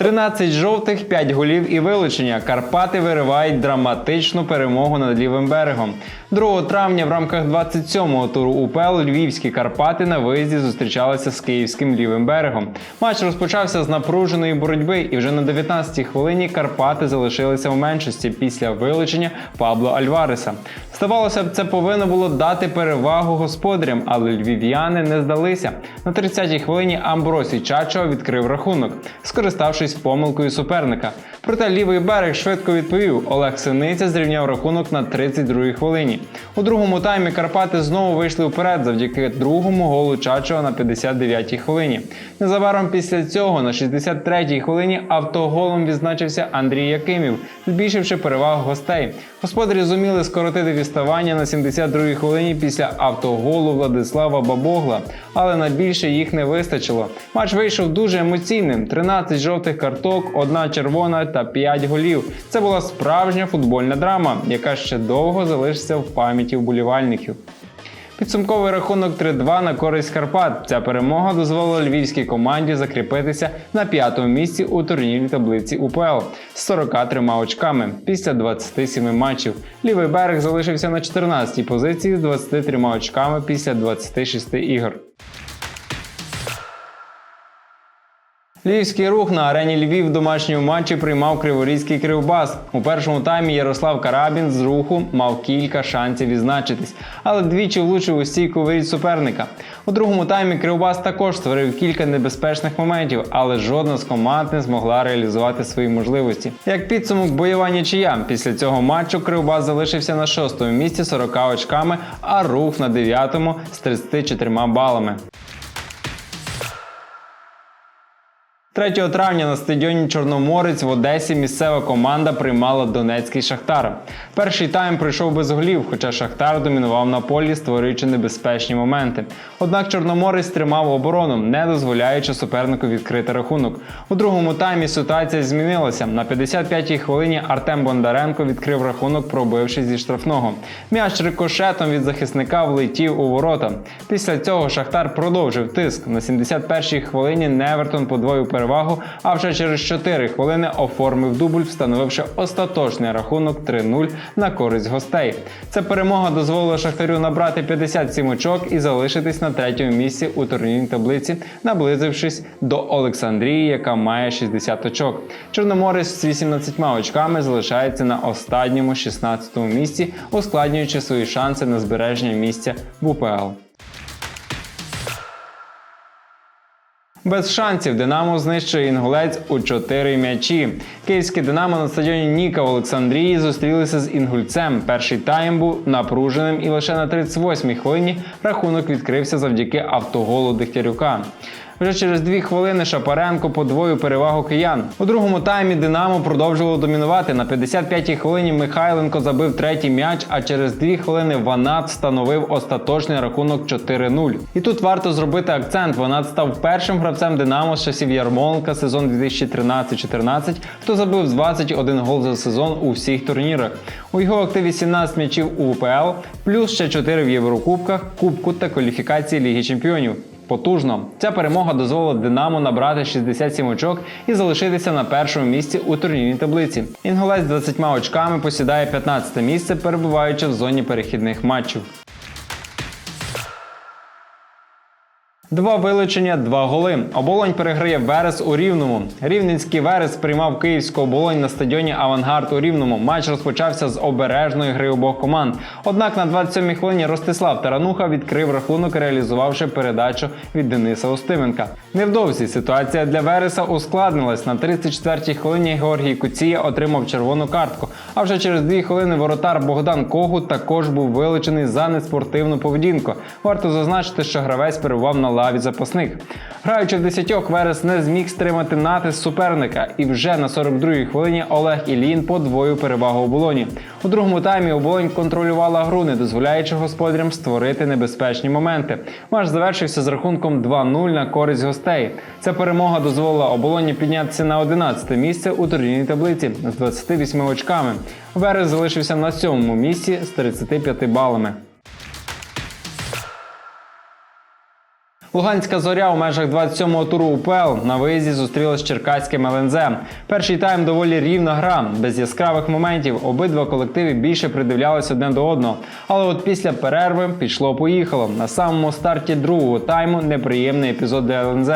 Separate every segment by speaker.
Speaker 1: «13 жовтих, 5 голів і вилучення. Карпати виривають драматичну перемогу над лівим берегом. 2 травня в рамках 27-го туру УПЛ Львівські Карпати на виїзді зустрічалися з київським лівим берегом. Матч розпочався з напруженої боротьби, і вже на 19-й хвилині Карпати залишилися в меншості після вилучення Пабло Альвареса. Здавалося б, це повинно було дати перевагу господарям, але львів'яни не здалися. На 30-й хвилині Амбросій Чачо відкрив рахунок, скориставшись помилкою суперника. Проте лівий берег швидко відповів. Олег Синиця зрівняв рахунок на 32-й хвилині. У другому таймі Карпати знову вийшли вперед завдяки другому голу Чачо на 59-й хвилині. Незабаром після цього на 63-й хвилині автоголом відзначився Андрій Якимів, збільшивши перевагу гостей. Господарі зуміли скоротити відставання на 72-й хвилині після автоголу Владислава Бабогла, але на більше їх не вистачило. Матч вийшов дуже емоційним: 13 жовтих карток, одна червона та 5 голів. Це була справжня футбольна драма, яка ще довго залишиться в пам'яті вболівальників. Підсумковий рахунок 3-2 на користь Карпат. Ця перемога дозволила львівській команді закріпитися на п'ятому місці у турнірній таблиці УПЛ з 43 очками після 27 матчів. Лівий берег залишився на 14-й позиції з 23 очками після 26 ігор. Львівський рух на арені Львів в домашньому матчі приймав Криворізький кривбас. У першому таймі Ярослав Карабін з руху мав кілька шансів відзначитись, але двічі влучив у стійку воріт суперника. У другому таймі Кривбас також створив кілька небезпечних моментів, але жодна з команд не змогла реалізувати свої можливості. Як підсумок бойова нічия. Після цього матчу Кривбас залишився на шостому місці 40 очками, а рух на дев'ятому з 34 балами. 3 травня на стадіоні Чорноморець в Одесі місцева команда приймала Донецький Шахтар. Перший тайм пройшов без голів, хоча Шахтар домінував на полі, створюючи небезпечні моменти. Однак Чорноморець тримав оборону, не дозволяючи супернику відкрити рахунок. У другому таймі ситуація змінилася. На 55-й хвилині Артем Бондаренко відкрив рахунок, пробивши зі штрафного. М'яч рикошетом від захисника влетів у ворота. Після цього Шахтар продовжив тиск. На 71-й хвилині Невертон подвоїв перевагу, а вже через 4 хвилини оформив дубль, встановивши остаточний рахунок 3-0 на користь гостей. Ця перемога дозволила Шахтарю набрати 57 очок і залишитись на третьому місці у турнірній таблиці, наблизившись до Олександрії, яка має 60 очок. Чорноморець з 18 очками залишається на останньому 16-му місці, ускладнюючи свої шанси на збереження місця в УПЛ. Без шансів Динамо знищує інгулець у чотири м'ячі. Київське Динамо на стадіоні Ніка в Олександрії зустрілися з інгульцем. Перший тайм був напруженим і лише на 38-й хвилині рахунок відкрився завдяки автоголу Дегтярюка. Вже через дві хвилини Шапаренко подвоїв перевагу киян. У другому таймі Динамо продовжувало домінувати. На 55-й хвилині Михайленко забив третій м'яч, а через дві хвилини Ванат встановив остаточний рахунок 4-0. І тут варто зробити акцент. Ванат став першим гравцем Динамо з часів Ярмоленка сезон 2013-14, хто забив з 21 гол за сезон у всіх турнірах. У його активі 17 м'ячів у УПЛ, плюс ще 4 в Єврокубках, Кубку та кваліфікації Ліги Чемпіонів. Потужно. Ця перемога дозволила Динамо набрати 67 очок і залишитися на першому місці у турнірній таблиці. Інголець з 20 очками посідає 15 місце, перебуваючи в зоні перехідних матчів. Два вилучення, два голи. Оболонь переграє Верес у Рівному. Рівненський Верес приймав київську оболонь на стадіоні Авангард у Рівному. Матч розпочався з обережної гри обох команд. Однак на 27-й хвилині Ростислав Тарануха відкрив рахунок, реалізувавши передачу від Дениса Устименка. Невдовзі ситуація для Вереса ускладнилась. На 34-й хвилині Георгій Куція отримав червону картку, А вже через дві хвилини воротар Богдан Когут також був вилучений за неспортивну поведінку. Варто зазначити, що гравець перебував на лаві запасних. Граючи в десятьох, Верес не зміг стримати натиск суперника, і вже на 42-й хвилині Олег Ілін подвоїв перевагу оболоні. У другому таймі оболонь контролювала гру, не дозволяючи господарям створити небезпечні моменти. Матч завершився з рахунком 2-0 на користь гостей. Ця перемога дозволила оболоні піднятися на 11 місце у турнірній таблиці з 28 очками. Верес залишився на сьомому місці з 35 балами. Луганська зоря у межах 27-го туру УПЛ на виїзді зустрілась з Черкаським ЛНЗ. Перший тайм доволі рівна гра, без яскравих моментів. Обидва колективи більше придивлялись одне до одного. Але от після перерви пішло-поїхало. На самому старті другого тайму неприємний епізод для ЛНЗ.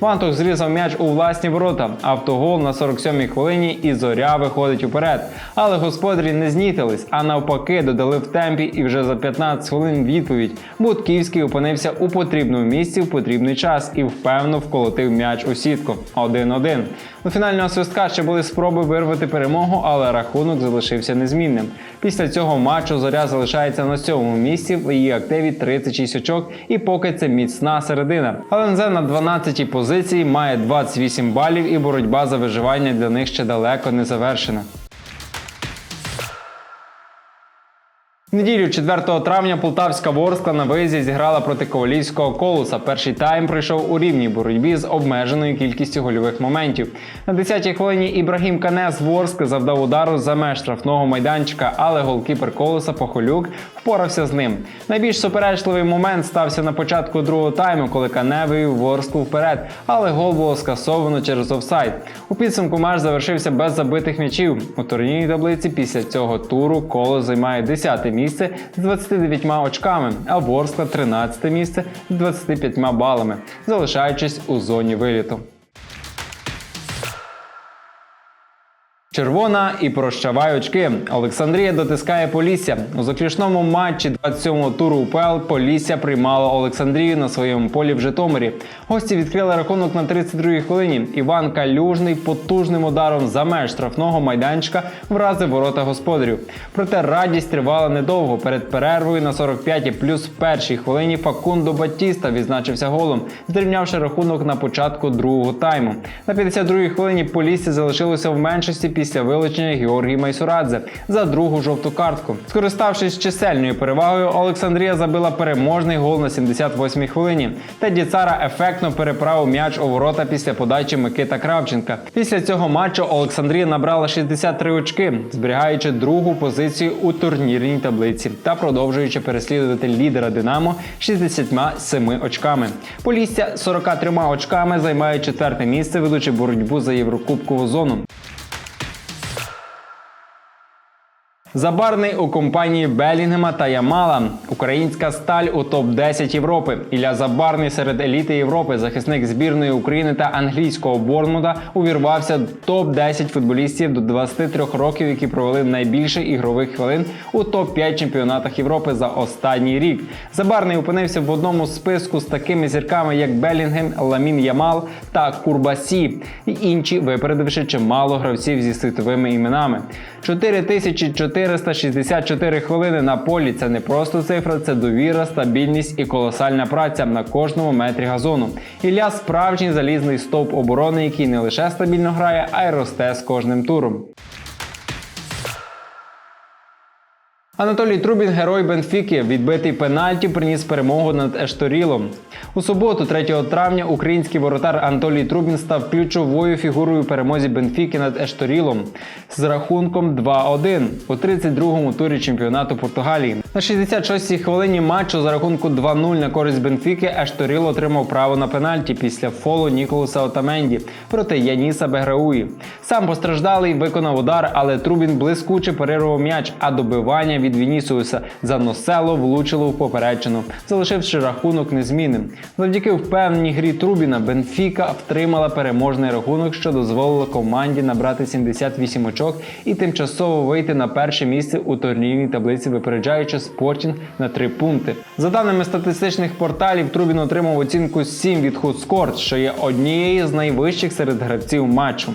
Speaker 1: Вантух зрізав м'яч у власні ворота. Автогол на 47-й хвилині і зоря виходить уперед. Але господарі не знітились, а навпаки додали в темпі і вже за 15 хвилин відповідь. Будківський опинився у потрібному місці в потрібний час і впевно вколотив м'яч у сітку 1-1. До фінального свистка ще були спроби вирвати перемогу, але рахунок залишився незмінним. Після цього матчу зоря залишається на сьомому місці в її активі 36 очок, і поки це міцна середина. ЛНЗ на 12-й позиції має 28 балів, і боротьба за виживання для них ще далеко не завершена. Неділю 4 травня Полтавська Ворскла на виїзді зіграла проти Ковалівського колоса. Перший тайм пройшов у рівній боротьбі з обмеженою кількістю гольових моментів. На 10-й хвилині Ібрагім Канес з Ворскли завдав удару за меж штрафного майданчика, але голкіпер колоса Похолюк впорався з ним. Найбільш суперечливий момент стався на початку другого тайму, коли Кане вивів Ворсклу вперед, але гол було скасовано через офсайд. У підсумку матч завершився без забитих м'ячів. У турнірній таблиці після цього туру коло займає 10 місце з 29 очками, а Ворскла 13 місце з 25 балами, залишаючись у зоні виліту. Червона і прощавай очки. Олександрія дотискає Полісся. У заключному матчі 27-го туру УПЛ Полісся приймало Олександрію на своєму полі в Житомирі. Гості відкрили рахунок на 32-й хвилині. Іван Калюжний потужним ударом за меж штрафного майданчика вразив ворота господарів. Проте радість тривала недовго. Перед перервою на 45-й плюс в першій хвилині Факундо Батіста відзначився голом, зрівнявши рахунок на початку другого тайму. На 52-й хвилині Полісся залишилося в меншості після вилучення Георгії Майсурадзе за другу жовту картку. Скориставшись чисельною перевагою, Олександрія забила переможний гол на 78-й хвилині. Теді Цара ефектно переправив м'яч у ворота після подачі Микита Кравченка. Після цього матчу Олександрія набрала 63 очки, зберігаючи другу позицію у турнірній таблиці та продовжуючи переслідувати лідера Динамо 67 очками. Полісся 43 очками займає четверте місце, ведучи боротьбу за Єврокубкову зону. Забарний у компанії Белінгема та Ямала. Українська сталь у топ-10 Європи. Ілля Забарний серед еліти Європи, захисник збірної України та англійського Борнмуда, увірвався в топ-10 футболістів до 23 років, які провели найбільше ігрових хвилин у топ-5 чемпіонатах Європи за останній рік. Забарний опинився в одному списку з такими зірками, як Белінгем, Ламін Ямал та Курбасі, і інші випередивши чимало гравців зі світовими іменами. 4464 хвилини на полі це не просто цифра, це довіра, стабільність і колосальна праця на кожному метрі газону. Ілля справжній залізний стовп оборони, який не лише стабільно грає, а й росте з кожним туром. Анатолій Трубін, герой Бенфіки, відбитий пенальті, приніс перемогу над Ешторілом. У суботу, 3 травня, український воротар Анатолій Трубін став ключовою фігурою перемозі Бенфіки над Ешторілом з рахунком 2-1 у 32-му турі чемпіонату Португалії. На 66-й хвилині матчу за рахунку 2-0 на користь Бенфіки Ешторіл отримав право на пенальті після фолу Ніколуса Отаменді проти Яніса Беграуї. Сам постраждалий виконав удар, але Трубін блискуче перервав м'яч, а добивання від Вінісіуса за носело влучило в поперечину, залишивши рахунок незмінним. Завдяки впевненій грі Трубіна Бенфіка втримала переможний рахунок, що дозволило команді набрати 78 очок і тимчасово вийти на перше місце у турнірній таблиці, випереджаючи Спортінг на 3 пункти. За даними статистичних порталів, Трубін отримав оцінку 7 від Худскорт, що є однією з найвищих серед гравців матчу.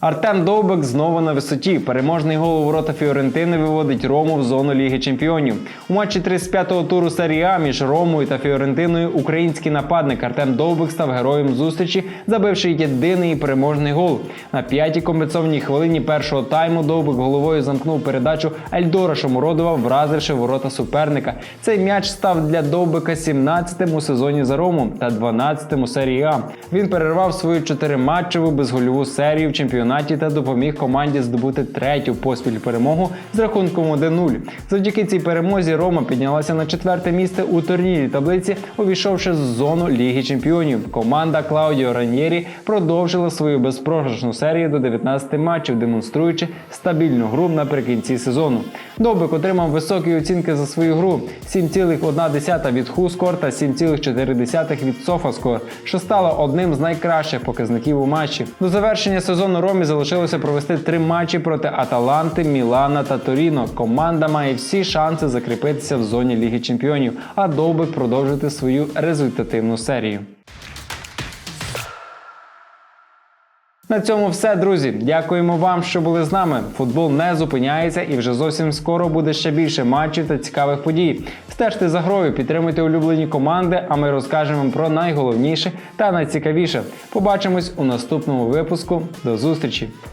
Speaker 1: Артем Довбик знову на висоті. Переможний гол у ворота Фіорентини виводить Рому в зону Ліги Чемпіонів. У матчі 35-го туру серії А між Ромою та Фіорентиною український нападник Артем Довбик став героєм зустрічі, забивши єдиний переможний гол. На п'ятій компенсованій хвилині першого тайму Довбик головою замкнув передачу Ельдора Шомородова, вразивши ворота суперника. Цей м'яч став для Довбика 17-тим у сезоні за Рому та 12-тим у серії А. Він перервав свою чотириматчеву безгольову серію в чемпіонаті та допоміг команді здобути третю поспіль перемогу з рахунком 1-0. Завдяки цій перемозі Рома піднялася на четверте місце у турнірі таблиці, увійшовши з зону Ліги Чемпіонів. Команда Клаудіо Раньєрі продовжила свою безпрограшну серію до 19 матчів, демонструючи стабільну гру наприкінці сезону. Довбик отримав високі оцінки за свою гру: 7,1 від Хускор та 7,4 від Софаскор, що стало одним з найкращих показників у матчі. До завершення сезону Ромі залишилося провести три матчі проти Аталанти, Мілана та Торіно. Команда має всі шанси закріпитися в зоні Ліги Чемпіонів, а Довбик продовжити свою результативну серію. На цьому все, друзі. Дякуємо вам, що були з нами. Футбол не зупиняється і вже зовсім скоро буде ще більше матчів та цікавих подій. Стежте за грою, підтримуйте улюблені команди, а ми розкажемо про найголовніше та найцікавіше. Побачимось у наступному випуску. До зустрічі!